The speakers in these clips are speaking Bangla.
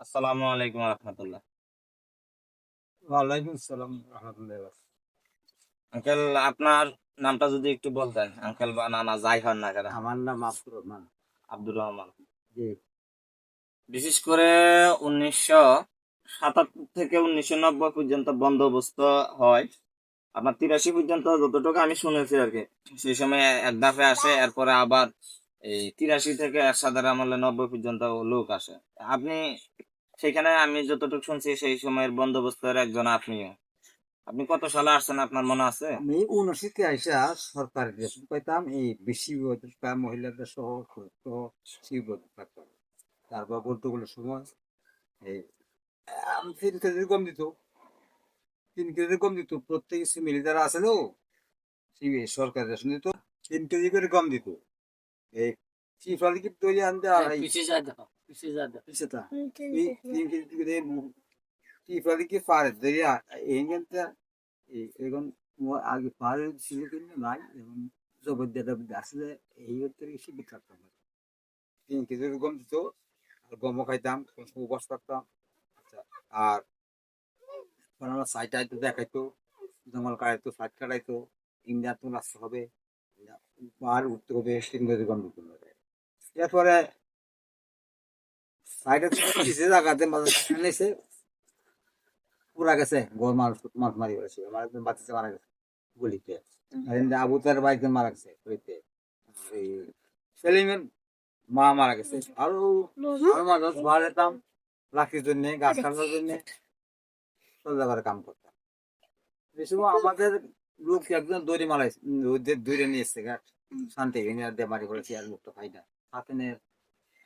আসসালামু আলাইকুম রহমতুল্লাহ। ওয়ালাইকুম রহমতুল্লাহ আঙ্কেল আপনার নামটা যদি একটু বলতেন। আঙ্কেল বা নানা যাই হন না কেন। আমার নাম আব্দুর রহমান। আব্দুর রহমান। জি। বিশেষ করে উনিশশো সাতাত্তর থেকে উনিশশো নব্বই পর্যন্ত বন্দোবস্ত হয়। আপনার তিরাশি পর্যন্ত যতটুকু আমি শুনেছি আর কি। সেই সময় এক ধাপে আসে এরপরে আবার এই তিরাশি থেকে এরশাদের আমলে নব্বই পর্যন্ত লোক আসে। আপনি সেখানে আমি যতটুকু শুনছি, সেই সময়ের বন্দোবস্তের একজন আপনিও। আপনি কত সালে আসছেন, আপনার মনে আছে? আমি উনশিতে আইসা সরকারি রেশন পাইতাম এই বেশি মহিলাদের সহ তো সেই বেতন পাইতাম তারপর বলতেগুলো সময়, এই তিন কেজি কম দিত। তিন কেজি কম দিত। প্রত্যেক মিলি যারা আছে তো সরকারি রেশন দিত তিন কেজি করে কম দিত। এই এখন আগে ছিল কিন্তু নাই এবং আসলে এই তিন কেজির গম দিত আর গমও খাইতাম উপবাস আচ্ছা আর আমরা সাইড আইতো দেখাইতো জঙ্গল কাটাইতো সাইড কাটাইতো ইন্ডিয়া তো রাস্তা হবে পাহাড় উঠতে হবে তিন কেজি গম দিতে হবে এরপরে সাইডে কিছু জায়গাতে নিয়েছে পুরা গেছে গোল মাছ মারি আমার একজন বাচ্চা মারা গেছে গুলিতে। আবু তার মারা গেছে গুলিতে। সেলিমের মা মারা গেছে। আরও আরও ভাড়া যেতাম জন্য গাছ কাটার জন্য সব জায়গায় কাম করতাম। আমাদের লোক একজন দড়ি মারাইছে দৌড়ে নিয়ে এসছে গাছ শান্তি দিয়ে মারি করেছে আর লোকটা খাই হাসেনের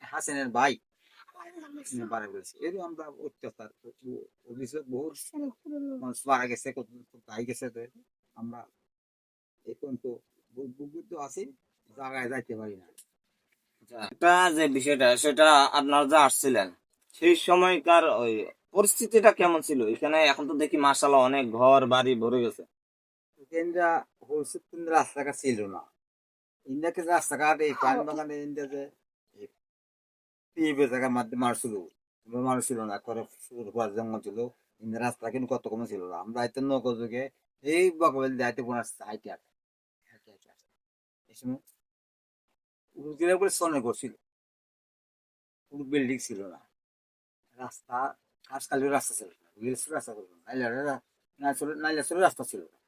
হাসেনের ভাই মারা গেছে এরকম আমরা অত্যাচার অভিযোগ বহু মানুষ মারা গেছে ভাই গেছে আমরা এখন তো বুদ্ধ আছি জায়গায় যাইতে পারি না। একটা যে বিষয়টা সেটা আপনারা যে আসছিলেন সেই সময়কার ওই পরিস্থিতিটা কেমন ছিল? এখানে এখন তো দেখি মার্শাল্লাহ অনেক ঘর বাড়ি ভরে গেছে। রাস্তাঘাট ছিল না। ইন্ডিয়াকে রাস্তাঘাট এই পানি বাগানে ইন্ডিয়া যে টিভি জায়গার মাধ্যমে মানুষ ছিল মানুষ ছিল না করে শুরু করার জঙ্গল ছিল ইন্ডিয়া রাস্তা কিন্তু কত কম ছিল না আমরা আইতে নৌকো যুগে এই বকবেল যাইতে কোন হাইটে আসে হাইটে এই সময় উড়ুগিরা করে সনে করছিল পুরো বিল্ডিং ছিল না রাস্তা আজকালের রাস্তা ছিল না রাস্তা ছিল না নাইলে রাস্তা ছিল না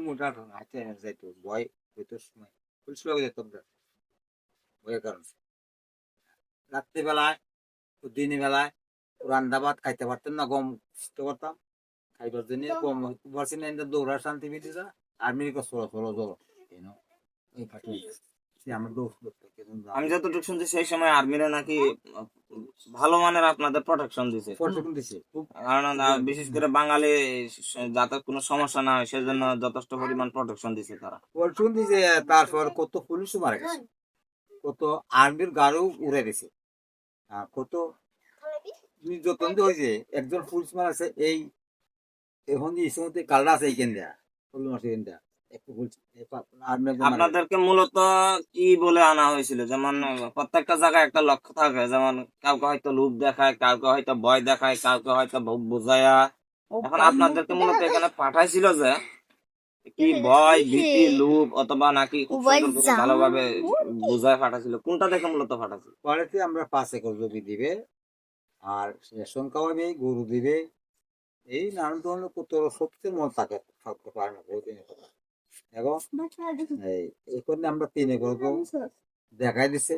মোটা হাইটে যাইতো ভয় হইতো সময়। পুলিশ লোক যেত ভয়ের কারণে। রাত্রিবেলায় ও দিনের বেলায় রান্না ভাত খাইতে পারতাম না গম সিদ্ধ করতাম খাইবার জন্য গম। পারছি না দৌড়ার শান্তি পেতে আর্মির কাছে চলো চলো এই আমার আমি যতটুকু শুনছি সেই সময় আর্মিরা নাকি ভালো মানের আপনাদের প্রোটেকশন দিছে। কারণ বিশেষ করে বাঙালি যাতে কোনো সমস্যা না হয় সেজন্য যথেষ্ট পরিমাণ প্রোটেকশন দিছে তারা। প্রশিক্ষণ দিছে তারপর কত পুলিশও মারা গেছে। কত আর্মির গাড়িও উড়ে গেছে কত নির্যাতন হয়েছে একজন পুলিশ মারা এই এখন যে এই সময় কালরা আছে এই কেন্দ্রা পুলিশ মারছে কেন্দ্রা। আপনাদেরকে মূলত কি বলে আনা হয়েছিল? যেমন প্রত্যেকটা জায়গায় একটা লক্ষ্য থাকে। যেমন কাউকে হয়তো লোভ দেখায় কাউকে হয়তো ভয় দেখায় কাউকে হয়তো বোঝায়া। এখন আপনাদেরকে মূলত এখানে পাঠাইছিল যে কি ভয় ভীতি লোভ অথবা নাকি ভালোভাবে বোঝায় পাঠাইছিল। কোনটা দেখে মূলত পাঠাইছিল? পরেতে আমরা পাঁচ একর জমি দিবে আর রেশন খাওয়াবে গরু দিবে। এই নানান ধরনের কত সত্যের মন থাকে থাকতে পারে না বহুদিনের কথা। এবং এই এখানে আমরা তিন একর দেখাই দিছে।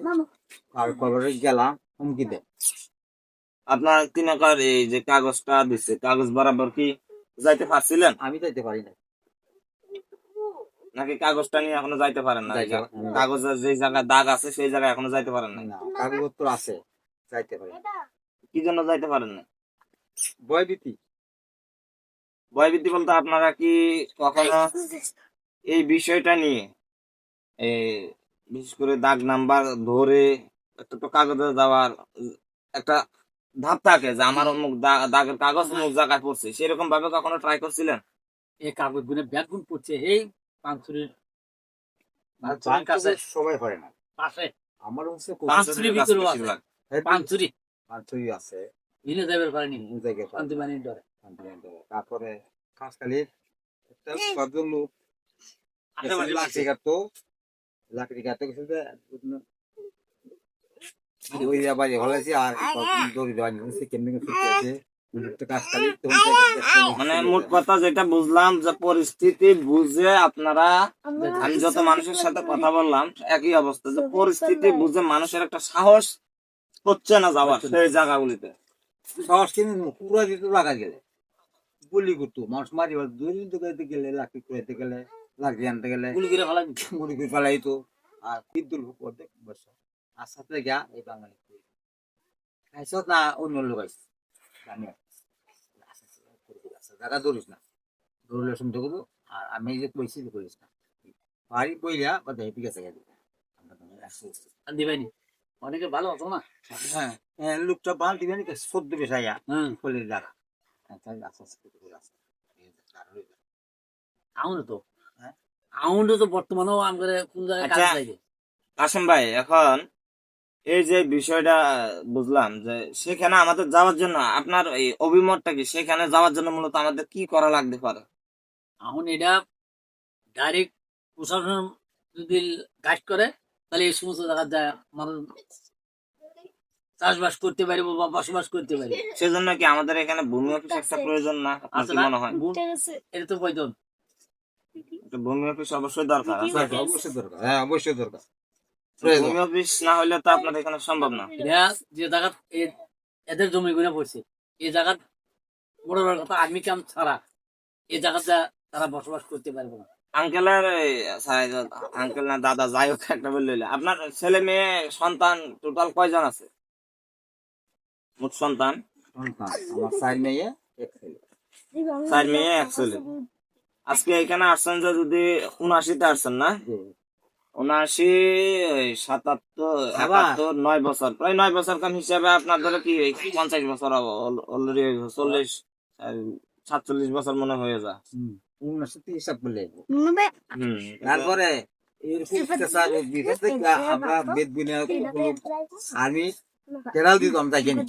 আর খবরে গেলাম হুমকি দেয়। আপনার তিন একর এই যে কাগজটা দিচ্ছে কাগজ বরাবর কি যাইতে পারছিলেন? আমি যাইতে পারি না নাকি কাগজটা নিয়ে এখনও যাইতে পারেন না কাগজের যে জায়গায় দাগ আছে সেই জায়গায় এখনও যাইতে পারেন না না কাগজপত্র আছে যাইতে পারি। না কি জন্য যাইতে পারেন না ভীতি ভয়ভীতি বলতে আপনারা কি কখনো এই বিষয়টা নিয়ে। বিশেষ করে দাগ নাম্বার ধরে একটা তো কাগজে দেওয়ার একটা ধাপ থাকে যে আমার অমুক দাগের কাগজ অমুক জায়গায় পড়ছে। সেরকম ভাবে কখনো ট্রাই করছিলেন? এই কাগজ গুনে ব্যাগ গুন পড়ছে এই পাঁচুরির সবাই পারে না। পাশে। আমার হচ্ছে পাঁচুরি ভিতরে আছে। বেশিরভাগ। পাঁচুরি আছে। পারেনি। শান্তি বাণীর ডরে তারপরে একটা লোক লাকড়ি কাটতো লাকড়ি কাটতে গেছে ওই বাড়ি হলাইছি আর দড়ি দেওয়া নিয়েছে কেমনি আছে মানে মোট কথা যেটা বুঝলাম যে পরিস্থিতি বুঝে আপনারা আমি যত মানুষের সাথে কথা বললাম একই অবস্থা যে পরিস্থিতি বুঝে মানুষের একটা সাহস হচ্ছে না যাওয়ার সেই জায়গাগুলিতে। সাহস কিন্তু পুরো দিত লাগা গেলে। গুলি করতো মানুষ মারি দুই দিন গেলে লাকড়ি কুড়াইতে গেলে। লাকড়ি আনতে গেলে গুলি করে ফেলা মুড়ি করে ফেলাইতো আর বিদ্যুৎ করতে বসে আর সাথে গিয়া এই বাঙালি খাইছ না অন্য লোক আইস জানি জায়গা দৌড়িস না দৌড়লে শুনতে করব আর আমি যে কইছি যে করিস না বাড়ি কইলা বা দেয় ঠিক আছে শান্তি বাণী অনেকে ভালো হতো না হ্যাঁ লোকটা বাল দিবেন সদ্য বেসাইয়া হ্যাঁ ফলের জায়গা করে আস্তে আস্তে। আউন তো হ্যাঁ? তো বর্তমানেও আমাদের কোন জায়গায় কাজ আচ্ছা। লাগে কাসম ভাই এখন এই যে বিষয়টা বুঝলাম যে সেখানে আমাদের যাওয়ার জন্য আপনার এই অভিমতটা কি সেখানে যাওয়ার জন্য মূলত আমাদের কি করা লাগতে পারে এখন এটা ডাইরেক্ট প্রশাসন যদি গাইড করে তাহলে এই সমস্ত জায়গা যায় মানুষ চাষবাস করতে পারব বা বসবাস করতে পারব সেজন্য কি আমাদের এখানে ভূমি অফিস একটা প্রয়োজন না না? মনে হয় এটা তো প্রয়োজন ভূমি অফিস অবশ্যই দরকার অবশ্যই দরকার হ্যাঁ অবশ্যই দরকার। ভূমি অফিস না হলে তো আপনার এখানে সম্ভব না। যে জায়গা এদের জমি গুলো পড়ছে এই জায়গা বড় বড় কথা আর্মি ক্যাম্প ছাড়া এই জায়গাটা তারা বসবাস করতে পারবে না। আঙ্কেলের আঙ্কেল না দাদা যাই হোক একটা বললে আপনার ছেলে মেয়ে সন্তান টোটাল কয়জন আছে? মোট সন্তান? সন্তান আমার চার মেয়ে এক ছেলে। চার মেয়ে এক ছেলে। আজকে এখানে আসছেন যে যদি উনআশিতে আসছেন না? উনআশি সাতাত্তর একাত্তর নয় বছর। প্রায় নয় বছর কান হিসাবে আপনার ধরে কি পঞ্চাশ বছর অলরেডি চল্লিশ সাতচল্লিশ বছর মনে হয়ে যায়। উনআশিতে হিসাব করলে তারপরে আমরা বেদ আর্মি কেরাল জানি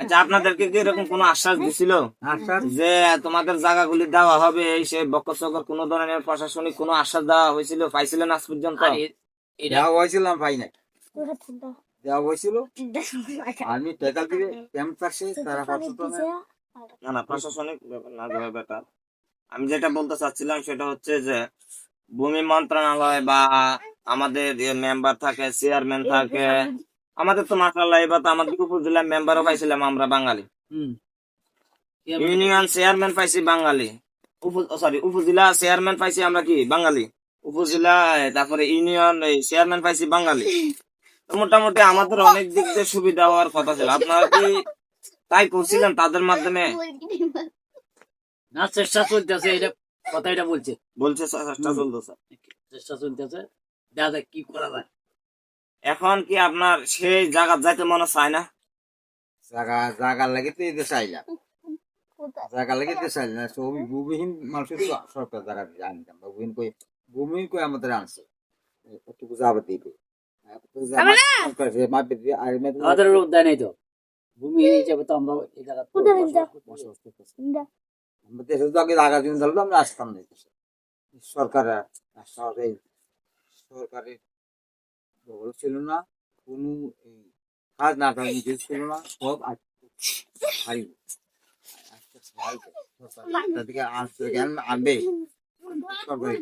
আচ্ছা আপনাদেরকে কি এরকম কোনো আশ্বাস দিছিল? আশ্বাস? যে তোমাদের জায়গাগুলি দেওয়া হবে এই সে বক্কচকর কোন ধরনের প্রশাসনিক কোনো আশ্বাস দেওয়া হয়েছিল? পাইছিলেন আজ পর্যন্ত? দেওয়া হয়েছিল আমি পাই নাই। দেওয়া হয়েছিল? টেকাল দিবে ক্যাম্প তারা না না প্রশাসনিক ব্যাপার না দেওয়া বেটার আমি যেটা বলতে চাচ্ছিলাম সেটা হচ্ছে যে ভূমি মন্ত্রণালয় বা আমাদের মেম্বার থাকে চেয়ারম্যান থাকে আমাদের তো মাসাল্লাহ এবার তো আমাদের উপজেলার মেম্বারও পাইছিলাম আমরা বাঙালি। ইউনিয়ন চেয়ারম্যান পাইছি বাঙালি। সরি উপজেলা চেয়ারম্যান পাইছি আমরা কি? বাঙালি। উপজেলা তারপরে ইউনিয়ন চেয়ারম্যান পাইছি বাঙালি। মোটামুটি আমাদের অনেক দিক দিয়ে সুবিধা হওয়ার কথা ছিল। আপনারা কি তাই করছিলেন তাদের মাধ্যমে? না চেষ্টা চলতেছে এটা কথা এটা বলছে। বলছে চেষ্টা চলতেছে। চেষ্টা চলতেছে। দেখা যাক কি করা যায়। এখন কি আপনার সেই জায়গা যাইতে মনে চায় না? জায়গা জায়গা লাগে তো এদের চাইলাম। জায়গা লাগে তো চাইলাম না সবই ভূমিহীন মানুষের তো সরকার জায়গা আনতাম ভূমিহীন কই ভূমিহীন কই আমাদের আনছে। একটু যাবে দিবে। আমাদের তো। ভূমি হিসেবে তো আমরা এই জায়গা বসবাস করতেছে আমরা দেশে তো আগে জায়গা দিন ধরলো আমরা আসতাম না সরকারি সরকারের বড় ছিল না কোনো এই কাজ না কাজ নিজে ছিল না সব আজ হাই তাদেরকে আনতে জ্ঞান আনবে। সরকারি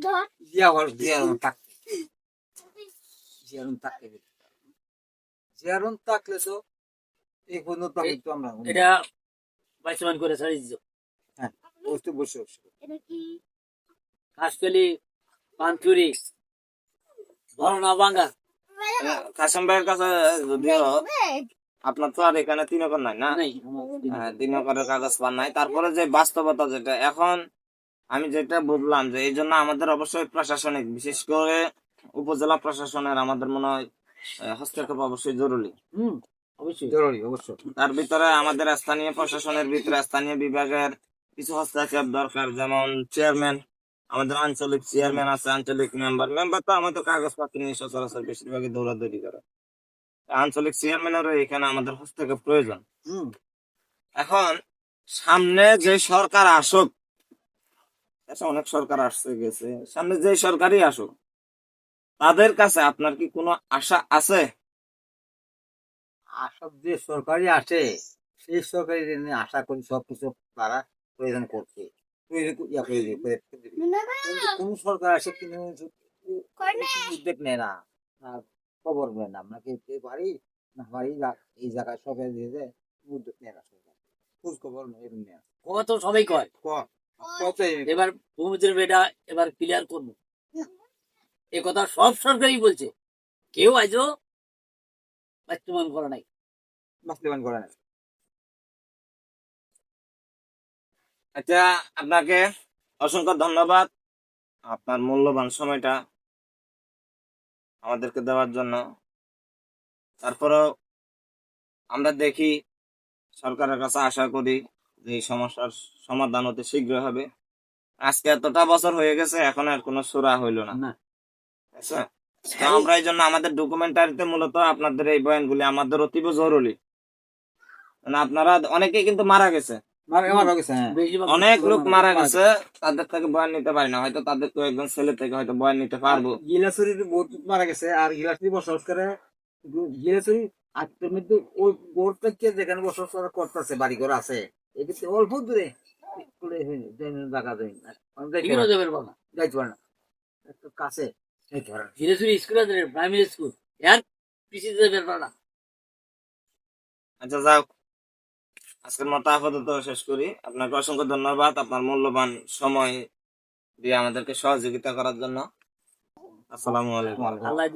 দিয়া হল জিয়ারন থাকতে জিয়ারন থাকতে জিয়ারন থাকলে তো এই পর্যন্ত কিন্তু আমরা এটা বাইসমান করে ছাড়ি দিত বসতে বসে বসে পানচুরি ভরনা বাঙ্গা। কাসম ভাইয়ের কাছে যদিও আপনার তো আর এখানে তিন একর নাই না হ্যাঁ, তিন একরের কাগজ পান নাই। তারপরে যে বাস্তবতা যেটা এখন আমি যেটা বুঝলাম যে এই জন্য আমাদের অবশ্যই প্রশাসনিক বিশেষ করে উপজেলা প্রশাসনের আমাদের মনে হয় হস্তক্ষেপ অবশ্যই জরুরি। হুম অবশ্যই। জরুরি অবশ্যই। তার ভিতরে আমাদের স্থানীয় প্রশাসনের ভিতরে স্থানীয় বিভাগের কিছু হস্তক্ষেপ দরকার যেমন চেয়ারম্যান আমাদের আঞ্চলিক চেয়ারম্যান আছে আঞ্চলিক মেম্বার মেম্বার তো আমাদের কাগজপত্র নিয়ে সচরাচর বেশিরভাগই দৌড়াদৌড়ি করে। আঞ্চলিক চেয়ারম্যানেরও এখানে আমাদের হস্তক্ষেপ প্রয়োজন। এখন সামনে যে সরকার আসুক আচ্ছা, অনেক সরকার আসছে গেছে। সামনে যে সরকারই আসুক তাদের কাছে আপনার কি কোনো আশা আছে? আসব যে সরকারি আসে সেই সরকারি আশা করি সবকিছু তারা প্রয়োজন করছে। কোন সরকার আসে কিন্তু উদ্যোগ নেয় না আর খবর নেয় না আপনাকে এই বাড়ি না বাড়ি এই জায়গায় সরকার দিয়ে দেয় উদ্যোগ নেয় না সরকার। খোঁজ খবর নেয় না। সবাই কয়। এবার ভূমিদের বেটা এবার ক্লিয়ার করব এ কথা সব সরকারই বলছে। কেউ আজও বাস্তবায়ন করে নাই। বাস্তবায়ন করে না আচ্ছা আপনাকে অসংখ্য ধন্যবাদ। আপনার মূল্যবান সময়টা আমাদেরকে দেওয়ার জন্য। তারপরেও আমরা দেখি সরকারের কাছে আশা করি যে এই সমস্যার সমাধান হতে শীঘ্র হবে। আজকে এতটা বছর হয়ে গেছে এখন আর কোনো সুরা হইল না। আচ্ছা আমরা এই জন্য আমাদের ডকুমেন্টারিতে মূলত আপনাদের এই বয়ানগুলি আমাদের অতীব জরুরি। মানে আপনারা অনেকেই কিন্তু মারা গেছে। হ্যাঁ। অনেক লোক মারা গেছে। তাদের থেকে বয়ান নিতে পারি না হয়তো তাদের তো একজন ছেলে থেকে হয়তো বয়ান নিতে পারব। গিলাসুরির বহুত মারা গেছে আর গিলাসুরি বসবাস করে গিলাসুরি আত্মের মধ্যে ওই বোর থেকে যেখানে বসবাস করা করতেছে বাড়ি ঘর আছে এদিকে অল্প দূরে একটু জায়গা দেয় না। এগুলো যাবে না যাইতে পারে না। একটু কাছে স্কুল আছে প্রাইমারি স্কুল। এর পিছিয়ে যাবে না আচ্ছা যাও। আজকের মতো আপাতত শেষ করি। আপনাকে অসংখ্য ধন্যবাদ। আপনার মূল্যবান সময় দিয়ে আমাদেরকে সহযোগিতা করার জন্য। আসসালামু আলাইকুম। আল্লাহ